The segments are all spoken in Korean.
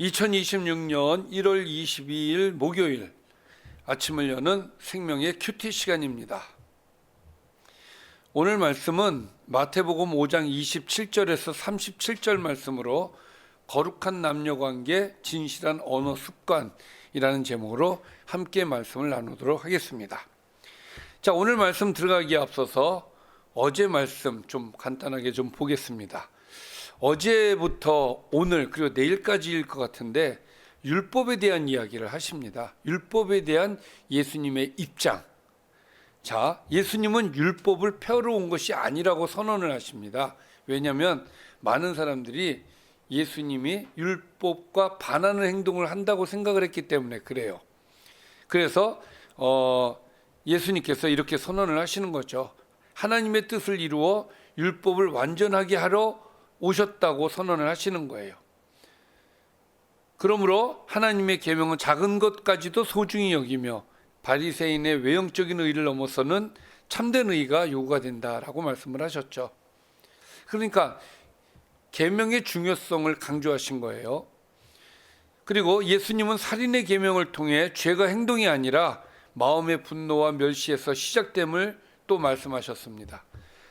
2026년 1월 22일 목요일 아침을 여는 생명의 큐티 시간입니다. 오늘 말씀은 마태복음 5장 27절에서 37절 말씀으로 거룩한 남녀 관계 진실한 언어 습관이라는 제목으로 함께 말씀을 나누도록 하겠습니다. 자, 오늘 말씀 들어가기에 앞서서 어제 말씀 좀 간단하게 좀 보겠습니다. 어제부터 오늘 그리고 내일까지일 것 같은데 율법에 대한 이야기를 하십니다. 율법에 대한 예수님의 입장. 자, 예수님은 율법을 펴러 온 것이 아니라고 선언을 하십니다. 왜냐하면 많은 사람들이 예수님이 율법과 반하는 행동을 한다고 생각을 했기 때문에 그래요. 그래서 어, 예수님께서 이렇게 선언을 하시는 거죠. 하나님의 뜻을 이루어 율법을 완전하게 하러 오셨다고 선언을 하시는 거예요. 그러므로 하나님의 계명은 작은 것까지도 소중히 여기며 바리새인의 외형적인 의를 넘어서는 참된 의가 요구가 된다라고 말씀을 하셨죠. 그러니까 계명의 중요성을 강조하신 거예요. 그리고 예수님은 살인의 계명을 통해 죄가 행동이 아니라 마음의 분노와 멸시에서 시작됨을 또 말씀하셨습니다.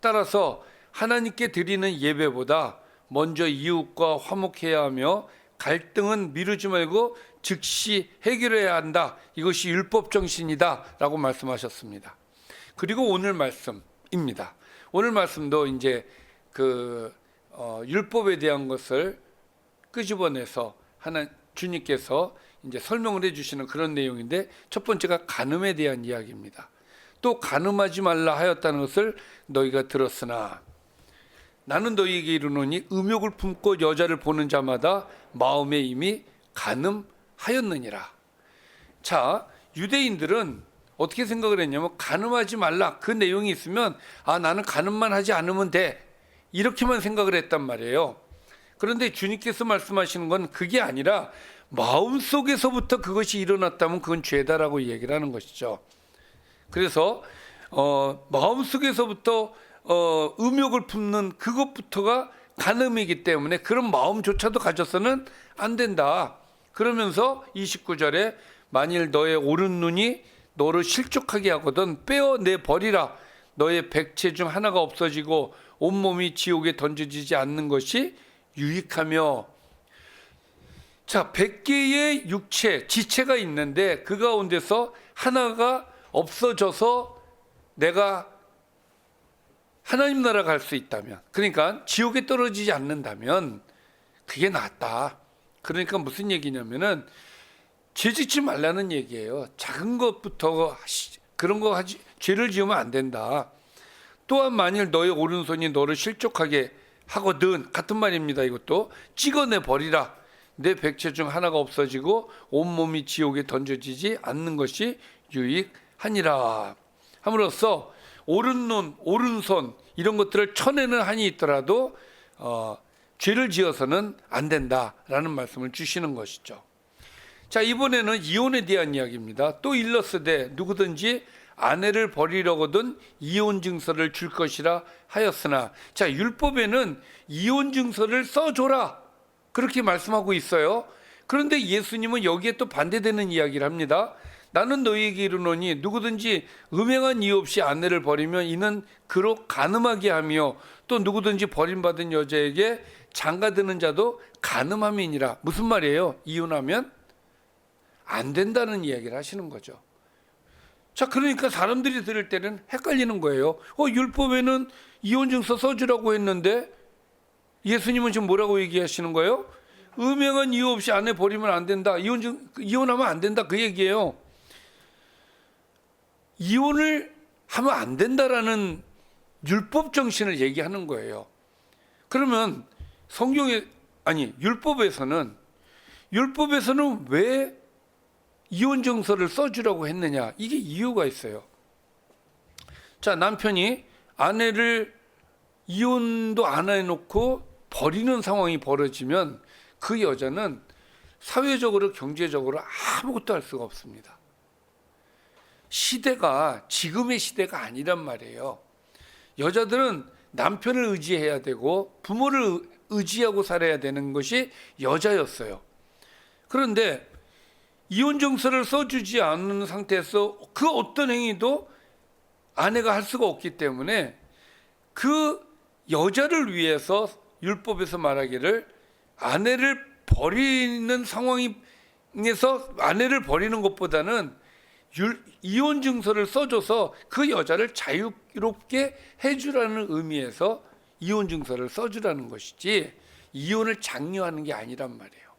따라서 하나님께 드리는 예배보다 먼저 이웃과 화목해야 하며 갈등은 미루지 말고 즉시 해결해야 한다. 이것이 율법 정신이다 라고 말씀하셨습니다. 그리고 오늘 말씀입니다. 오늘 말씀도 이제 그 어, 율법에 대한 것을 끄집어내서 하나 주님께서 이제 설명을 해주시는 그런 내용인데 첫 번째가 간음에 대한 이야기입니다. 또 간음하지 말라 하였다는 것을 너희가 들었으나 나는 너희에게 이르노니 음욕을 품고 여자를 보는 자마다 마음에 이미 간음하였느니라. 자, 유대인들은 어떻게 생각을 했냐면 간음하지 말라 그 내용이 있으면 아 나는 간음만 하지 않으면 돼 이렇게만 생각을 했단 말이에요. 그런데 주님께서 말씀하시는 건 그게 아니라 마음 속에서부터 그것이 일어났다면 그건 죄다라고 얘기를 하는 것이죠. 그래서 어, 마음 속에서부터 어, 음욕을 품는 그것부터가 간음이기 때문에 그런 마음조차도 가져서는 안 된다. 그러면서 29절에 만일 너의 오른 눈이 너를 실족하게 하거든 빼어내 버리라. 너의 백체 중 하나가 없어지고 온몸이 지옥에 던져지지 않는 것이 유익하며 자, 100개의 육체, 지체가 있는데 그 가운데서 하나가 없어져서 내가 하나님 나라 갈 수 있다면 그러니까 지옥에 떨어지지 않는다면 그게 낫다. 그러니까 무슨 얘기냐면은 죄 짓지 말라는 얘기예요. 작은 것부터 그런 거 하지 죄를 지으면 안 된다. 또한 만일 너의 오른손이 너를 실족하게 하거든 같은 말입니다. 이것도 찍어내 버리라. 내 백체 중 하나가 없어지고 온 몸이 지옥에 던져지지 않는 것이 유익하니라. 함으로써 오른눈, 오른손 이런 것들을 쳐내는 한이 있더라도 어, 죄를 지어서는 안 된다라는 말씀을 주시는 것이죠. 자 이번에는 이혼에 대한 이야기입니다. 또 일러스되 누구든지 아내를 버리려거든 이혼 증서를 줄 것이라 하였으나 자 율법에는 이혼 증서를 써줘라 그렇게 말씀하고 있어요. 그런데 예수님은 여기에 또 반대되는 이야기를 합니다. 나는 너희에게 이르노니 누구든지 음행한 이유 없이 아내를 버리면 이는 그로 간음하게 하며 또 누구든지 버림받은 여자에게 장가드는 자도 간음함이니라. 무슨 말이에요? 이혼하면 안 된다는 이야기를 하시는 거죠. 자, 그러니까 사람들이 들을 때는 헷갈리는 거예요. 어, 율법에는 이혼 증서 써주라고 했는데 예수님은 지금 뭐라고 얘기하시는 거예요? 음행한 이유 없이 아내 버리면 안 된다. 이혼 증 이혼하면 안 된다 그 얘기예요. 이혼을 하면 안 된다라는 율법 정신을 얘기하는 거예요. 그러면 성경에 아니 율법에서는 율법에서는 왜 이혼 증서를 써주라고 했느냐? 이게 이유가 있어요. 자 남편이 아내를 이혼도 안 해놓고 버리는 상황이 벌어지면 그 여자는 사회적으로 경제적으로 아무것도 할 수가 없습니다. 시대가 지금의 시대가 아니란 말이에요. 여자들은 남편을 의지해야 되고 부모를 의지하고 살아야 되는 것이 여자였어요. 그런데 이혼 정서를 써주지 않는 상태에서 그 어떤 행위도 아내가 할 수가 없기 때문에 그 여자를 위해서 율법에서 말하기를 아내를 버리는 상황에서 아내를 버리는 것보다는 율, 이혼 증서를 써줘서 그 여자를 자유롭게 해주라는 의미에서 이혼 증서를 써주라는 것이지 이혼을 장려하는 게 아니란 말이에요.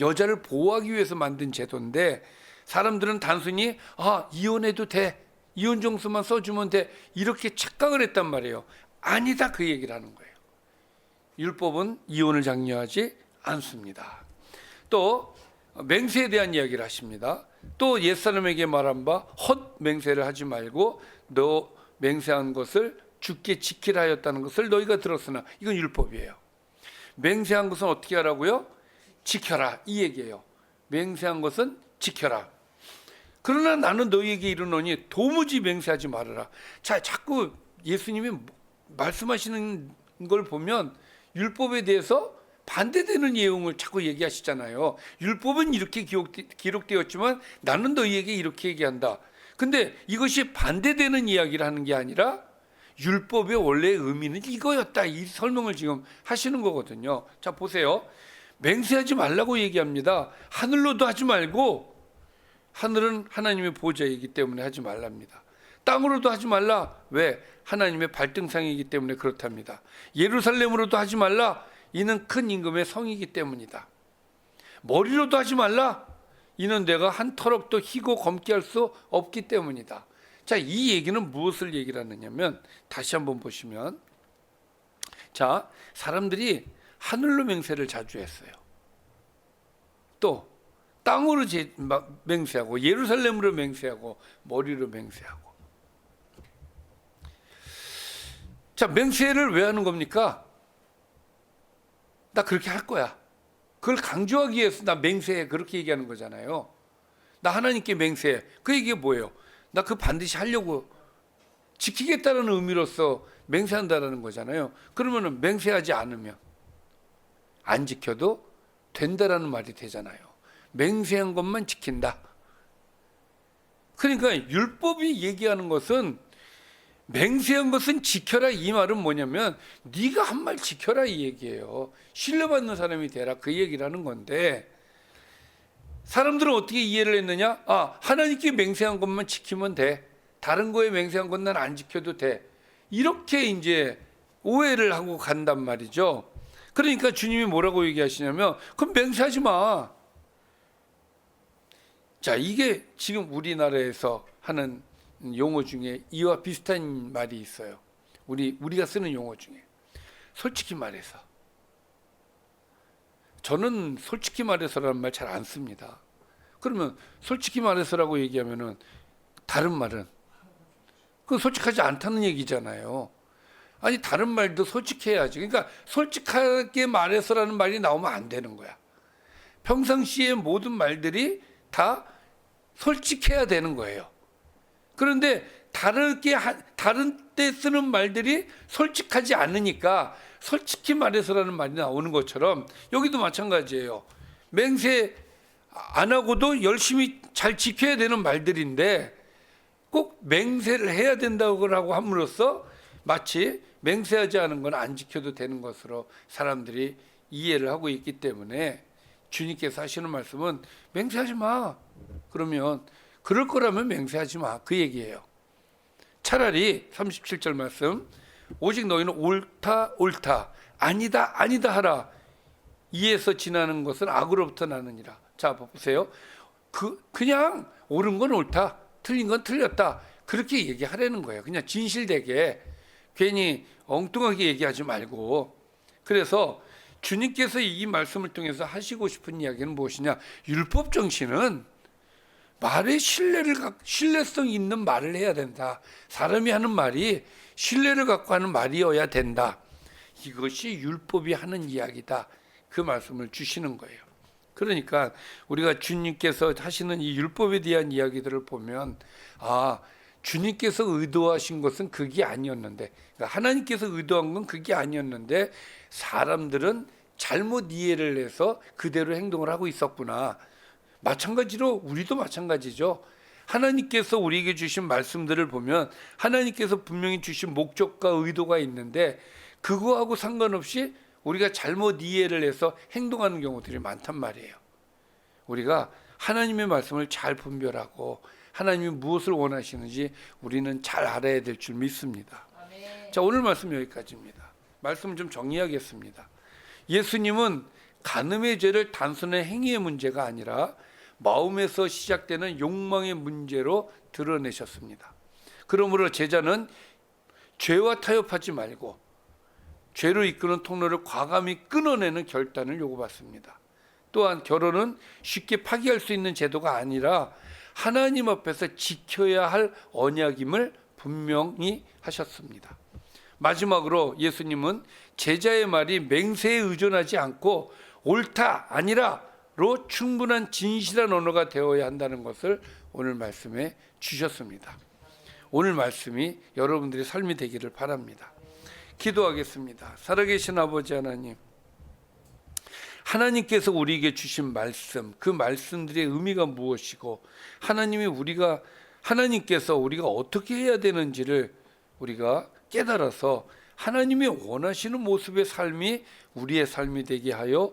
여자를 보호하기 위해서 만든 제도인데 사람들은 단순히 아 이혼해도 돼 이혼 증서만 써주면 돼 이렇게 착각을 했단 말이에요. 아니다 그 얘기를 하는 거예요. 율법은 이혼을 장려하지 않습니다. 또 맹세에 대한 이야기를 하십니다. 또 옛사람에게 말한 바 헛 맹세를 하지 말고 너 맹세한 것을 죽게 지키라 하였다는 것을 너희가 들었으나 이건 율법이에요. 맹세한 것은 어떻게 하라고요? 지켜라 이 얘기예요. 맹세한 것은 지켜라. 그러나 나는 너희에게 이르노니 도무지 맹세하지 말아라. 자, 자꾸 예수님이 말씀하시는 걸 보면 율법에 대해서 반대되는 내용을 자꾸 얘기하시잖아요. 율법은 이렇게 기록, 기록되 었지만 나는 너희에게 이렇게 얘기한다. 근데 이것이 반대되는 이야기를 하는 게 아니라 율법의 원래의 의미는 이거였다. 이 설명을 지금 하시는 거거든요. 자, 보세요. 맹세하지 말라고 얘기합니다. 하늘로도 하지 말고 하늘은 하나님의 보좌이기 때문에 하지 말랍니다. 땅으로도 하지 말라. 왜? 하나님의 발등상이기 때문에 그렇답니다. 예루살렘으로도 하지 말라. 이는 큰 임금의 성이기 때문이다. 머리로도 하지 말라. 이는 내가 한 터럭도 희고 검게 할 수 없기 때문이다. 자, 이 얘기는 무엇을 얘기를 하느냐면 다시 한번 보시면 자, 사람들이 하늘로 맹세를 자주 했어요. 또 땅으로 제, 막 맹세하고 예루살렘으로 맹세하고 머리로 맹세하고 자, 맹세를 왜 하는 겁니까? 나 그렇게 할 거야. 그걸 강조하기 위해서 나 맹세해. 그렇게 얘기하는 거잖아요. 나 하나님께 맹세해. 그 얘기가 뭐예요? 나 그 반드시 하려고 지키겠다는 의미로서 맹세한다라는 거잖아요. 그러면은 맹세하지 않으면 안 지켜도 된다라는 말이 되잖아요. 맹세한 것만 지킨다. 그러니까 율법이 얘기하는 것은 맹세한 것은 지켜라 이 말은 뭐냐면 네가 한 말 지켜라 이 얘기예요. 신뢰받는 사람이 되라 그 얘기를 하는 건데 사람들은 어떻게 이해를 했느냐? 아 하나님께 맹세한 것만 지키면 돼. 다른 거에 맹세한 건 난 안 지켜도 돼. 이렇게 이제 오해를 하고 간단 말이죠. 그러니까 주님이 뭐라고 얘기하시냐면 그럼 맹세하지 마. 자 이게 지금 우리나라에서 하는 용어 중에 이와 비슷한 말이 있어요. 우리 우리가 쓰는 용어 중에 솔직히 말해서 저는 솔직히 말해서라는 말 잘 안 씁니다. 그러면 솔직히 말해서라고 얘기하면은 다른 말은 그 솔직하지 않다는 얘기잖아요. 아니 다른 말도 솔직해야지. 그러니까 솔직하게 말해서라는 말이 나오면 안 되는 거야. 평상시의 모든 말들이 다 솔직해야 되는 거예요. 그런데 다르게 하, 다른 때 쓰는 말들이 솔직하지 않으니까 솔직히 말해서라는 말이 나오는 것처럼 여기도 마찬가지예요. 맹세 안 하고도 열심히 잘 지켜야 되는 말들인데 꼭 맹세를 해야 된다고 함으로써 마치 맹세하지 않은 건 안 지켜도 되는 것으로 사람들이 이해를 하고 있기 때문에 주님께서 하시는 말씀은 맹세하지 마. 그러면 그럴 거라면 맹세하지 마. 그 얘기예요. 차라리 37절 말씀 오직 너희는 옳다 옳다 아니다 아니다 하라 이에서 지나는 것은 악으로부터 나느니라. 자 보세요. 그 그냥 옳은 건 옳다 틀린 건 틀렸다 그렇게 얘기하라는 거예요. 그냥 진실되게 괜히 엉뚱하게 얘기하지 말고 그래서 주님께서 이 말씀을 통해서 하시고 싶은 이야기는 무엇이냐? 율법 정신은 말에 신뢰를 갖- 신뢰성 있는 말을 해야 된다. 사람이 하는 말이 신뢰를 갖고 하는 말이어야 된다. 이것이 율법이 하는 이야기다. 그 말씀을 주시는 거예요. 그러니까 우리가 주님께서 하시는 이 율법에 대한 이야기들을 보면 아 주님께서 의도하신 것은 그게 아니었는데 그러니까 하나님께서 의도한 건 그게 아니었는데 사람들은 잘못 이해를 해서 그대로 행동을 하고 있었구나. 마찬가지로 우리도 마찬가지죠. 하나님께서 우리에게 주신 말씀들을 보면 하나님께서 분명히 주신 목적과 의도가 있는데 그거하고 상관없이 우리가 잘못 이해를 해서 행동하는 경우들이 많단 말이에요. 우리가 하나님의 말씀을 잘 분별하고 하나님이 무엇을 원하시는지 우리는 잘 알아야 될 줄 믿습니다. 자, 오늘 말씀 여기까지입니다. 말씀 좀 정리하겠습니다. 예수님은 간음의 죄를 단순한 행위의 문제가 아니라 마음에서 시작되는 욕망의 문제로 드러내셨습니다. 그러므로 제자는 죄와 타협하지 말고 죄로 이끄는 통로를 과감히 끊어내는 결단을 요구받습니다. 또한 결혼은 쉽게 파기할 수 있는 제도가 아니라 하나님 앞에서 지켜야 할 언약임을 분명히 하셨습니다. 마지막으로 예수님은 제자의 말이 맹세에 의존하지 않고 옳다 아니라 로 충분한 진실한 언어가 되어야 한다는 것을 오늘 말씀에 주셨습니다. 오늘 말씀이 여러분들의 삶이 되기를 바랍니다. 기도하겠습니다. 살아계신 아버지 하나님, 하나님께서 우리에게 주신 말씀, 그 말씀들의 의미가 무엇이고 하나님이 우리가 하나님께서 우리가 어떻게 해야 되는지를 우리가 깨달아서 하나님이 원하시는 모습의 삶이 우리의 삶이 되게 하여